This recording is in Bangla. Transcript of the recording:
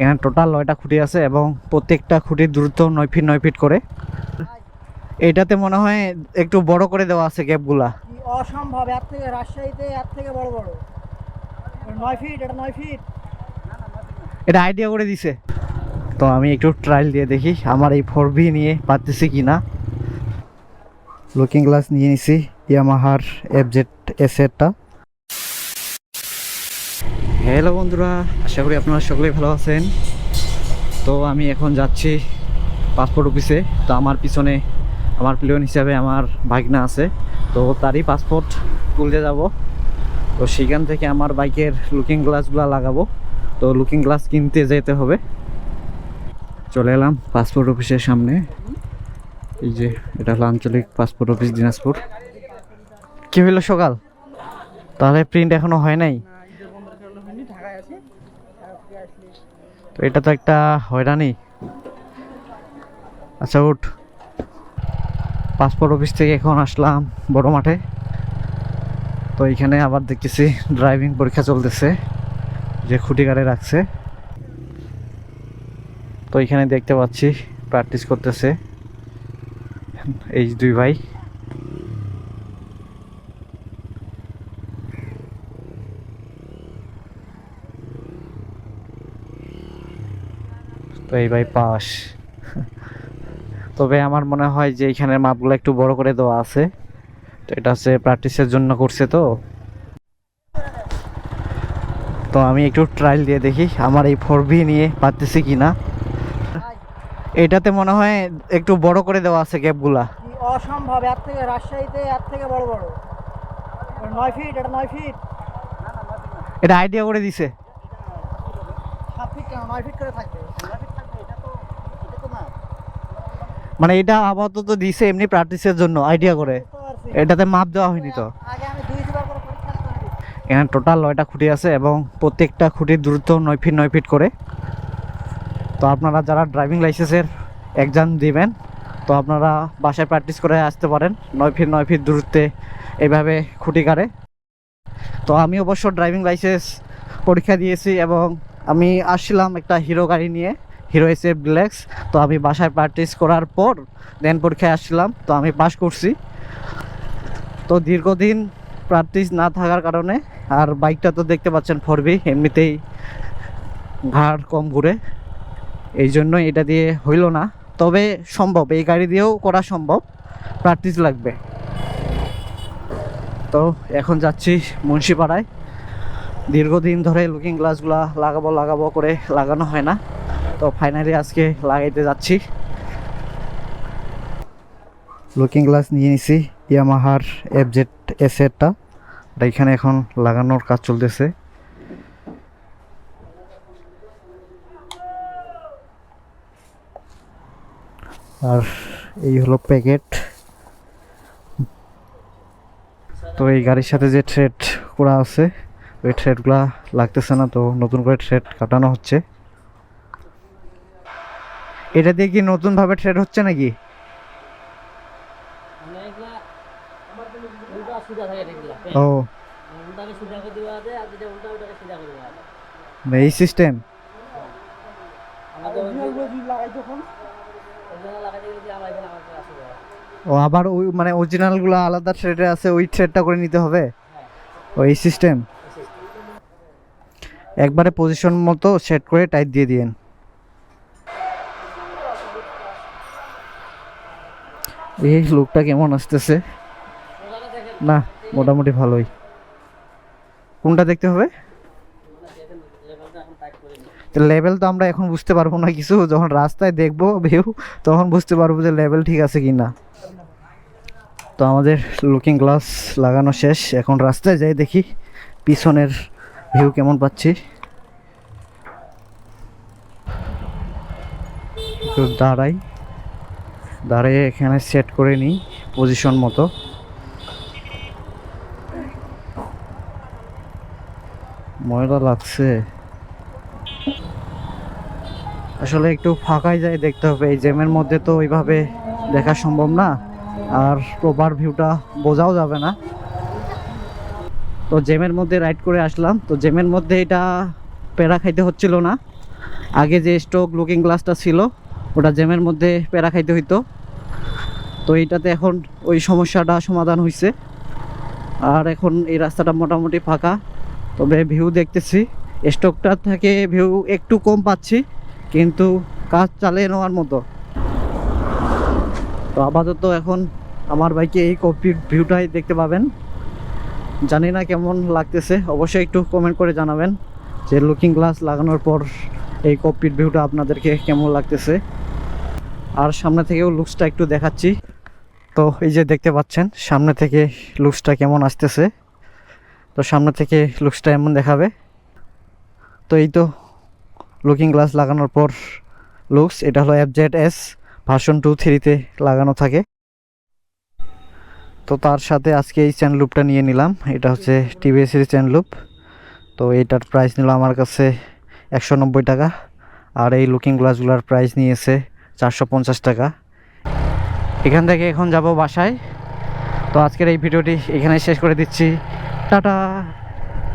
এখানে টোটাল নয়টা খুঁটি আছে এবং প্রত্যেকটা খুঁটির দূরত্ব নয় ফিট নয় ফিট করে। এটাতে মনে হয় একটু বড় করে দেওয়া আছে গ্যাপগুলা। অসম্ভব এর থেকে রাজশাহীতে এর থেকে বড় বড়। এটা নয় ফিট এটা নয় ফিট এটা আইডিয়া করে দিছে। তো আমি একটু ট্রায়াল দিয়ে দেখি আমার এই ফোর ভি নিয়ে পারতেছি কি না লুকিং গ্লাস নিয়ে নিছি ইয়ামাহার এফ জেড এস এরটা হ্যালো বন্ধুরা, আশা করি আপনারা সকলেই ভালো আছেন। তো আমি এখন যাচ্ছি পাসপোর্ট অফিসে তো আমার পিছনে আমার প্লেন হিসাবে আমার ভাগনা আছে। তো তারই পাসপোর্ট তুলতে যাব। তো সেখান থেকে আমার বাইকের লুকিং গ্লাসগুলো লাগাবো। তো লুকিং গ্লাস কিনতে যেতে হবে। চলে এলাম পাসপোর্ট অফিসের সামনে। এই যে, এটা হলো আঞ্চলিক পাসপোর্ট অফিস দিনাজপুর। কী হইল সকাল? তাহলে প্রিন্ট এখনও হয় নাই? তো এটা তো একটা হয়রানি। আচ্ছা উঠ। পাসপোর্ট অফিস থেকে এখন আসলাম বড় মাঠে। তো এখানে আবার দেখতেছি ড্রাইভিং পরীক্ষা চলতেছে, যে খুঁটি গাড়ি রাখছে। তো এখানে দেখতে পাচ্ছি প্র্যাকটিস করতেছে এই দুই ভাই। তো এই ভাই পাস। তবে আমার মনে হয় যে এখানে মাপগুলো একটু বড় করে দেওয়া আছে। তো এটা হচ্ছে প্র্যাকটিসের জন্য করছে তো। তো আমি একটু ট্রায়াল দিয়ে দেখি আমার এই ফোর ভি নিয়ে পারতেছি কি না এটাতে মনে হয় একটু বড় করে দেওয়া আছে গ্যাপগুলা অসম্ভব এর থেকে রাজশাহীতে এর থেকে বড় বড়। নয় ফিট এটা নয় ফিট এটা আইডিয়া করে দিছে। সাত ফিট নয় ফিট করে থাকবে। মানে এটা আপাতত দিছে, এমনি প্র্যাকটিসের জন্য আইডিয়া করে। এটাতে মাপ দেওয়া হয়নি তো। এখানে টোটাল নয়টা খুঁটি আছে এবং প্রত্যেকটা খুঁটির দূরত্ব নয় ফিট নয় ফিট করে। তো আপনারা যারা ড্রাইভিং লাইসেন্সের এক্সাম দিবেন, তো আপনারা বাসায় প্র্যাকটিস করে আসতে পারেন, নয় ফিট নয় ফিট দূরত্বে এইভাবে খুঁটি কাড়ে। তো আমি অবশ্য ড্রাইভিং লাইসেন্স পরীক্ষা দিয়েছি এবং আমি আসছিলাম একটা হিরো গাড়ি নিয়ে। হিরো এস এফ ডিলেক্স তো আমি বাসায় প্র্যাকটিস করার পর দেন পরীক্ষায় আসছিলাম, তো আমি পাস করছি। তো দীর্ঘদিন প্র্যাকটিস না থাকার কারণে, আর বাইকটা তো দেখতে পাচ্ছেন ফোরবি, এমনিতেই ঘাড় কম ঘুরে, এই জন্য এটা দিয়ে হইল না। তবে সম্ভব, এই গাড়ি দিয়েও করা সম্ভব প্র্যাকটিস লাগবে। তো এখন যাচ্ছি মুন্সিপাড়ায়। দীর্ঘদিন ধরে লুকিং গ্লাসগুলা লাগাবো লাগাবো করে লাগানো হয় না। তো ফাইনালি আজকে লাগাইতে যাচ্ছি। লুকিং গ্লাস নিয়ে নিছি ইয়ামাহার এফ জেড এস এরটা আর এখানে এখন লাগানোর কাজ চলতেছে। আর এই হলো প্যাকেট তো এই গাড়ির সাথে যে থ্রেড করা আছে, ওই থ্রেডগুলা লাগতেছে না, তো নতুন করে থ্রেড কাটানো হচ্ছে। এটা দিয়ে কি নতুনভাবে থ্রেড হচ্ছে নাকি? মানে এগুলা ও। আছে মানে এই সিস্টেম ও আবার ওই মানে অরিজিনালগুলো আলাদা থ্রেডে আছে ওই থ্রেডটা করে নিতে হবে? ওই সিস্টেম একবারে পজিশন মতো সেট করে টাইট দিয়ে দিয়েন। এই লোকটা কেমন আসতেছে? না, মোটামুটি ভালোই। কোনটা দেখতে হবে? লেভেল তো আমরা এখন বুঝতে পারব না কিছু। যখন রাস্তায় দেখব ভিউ তখন বুঝতে পারব যে লেভেল ঠিক আছে কি না তো আমাদের লুকিং গ্লাস লাগানো শেষ। এখন রাস্তায় যাই দেখি পিছনের ভিউ কেমন পাচ্ছি। দাঁড়াই। দাঁড়িয়ে এখানে সেট করে নিই পজিশন মতো। ময়লা লাগছে। আসলে একটু ফাঁকায় যায় দেখতে হবে, এই জ্যামের মধ্যে তো ওইভাবে দেখা সম্ভব না, আর প্রপার ভিউটা বোঝাও যাবে না। তো জ্যামের মধ্যে রাইড করে আসলাম, তো জ্যামের মধ্যে এটা পেড়া খাইতে হচ্ছিল না। আগে যে স্টক লুকিং গ্লাসটা ছিল ওটা জ্যামের মধ্যে প্যারা খাইতে হইতো। তো এইটাতে এখন ওই সমস্যাটা সমাধান হয়েছে আর এখন এই রাস্তাটা মোটামুটি ফাঁকা। তবে ভিউ দেখতেছি। স্টকটা থেকে ভিউ একটু কম পাচ্ছি, কিন্তু কাজ চালিয়ে নেওয়ার মতো। তো আপাতত এখন আমার বাইকে এই কপির ভিউটাই দেখতে পাবেন। জানি না কেমন লাগতেছে, অবশ্যই একটু কমেন্ট করে জানাবেন যে লুকিং গ্লাস লাগানোর পর এই কপির ভিউটা আপনাদেরকে কেমন লাগতেছে। আর সামনে থেকেও লুকসটা একটু দেখাচ্ছি। তো এই যে দেখতে পাচ্ছেন, সামনে থেকে লুকসটা কেমন আসতেছে? তো সামনে থেকে লুকসটা এমন দেখাবে। তো এই তো লুকিং গ্লাস লাগানোর পর লুকস এটা হলো F Z S version two থ্রিতে লাগানো থাকে। তো তার সাথে আজকে এই চ্যান লুপটা নিয়ে নিলাম, এটা হচ্ছে টিভিএসের চ্যান লুপ তো এটার প্রাইস নিল আমার কাছে একশো নব্বই টাকা, আর এই লুকিং গ্লাসগুলোর প্রাইস নিয়েছে চারশো পঞ্চাশ টাকা। এখান থেকে এখন যাব বাসায়। তো আজকের এই ভিডিওটি এখানে শেষ করে দিচ্ছি। টাটা!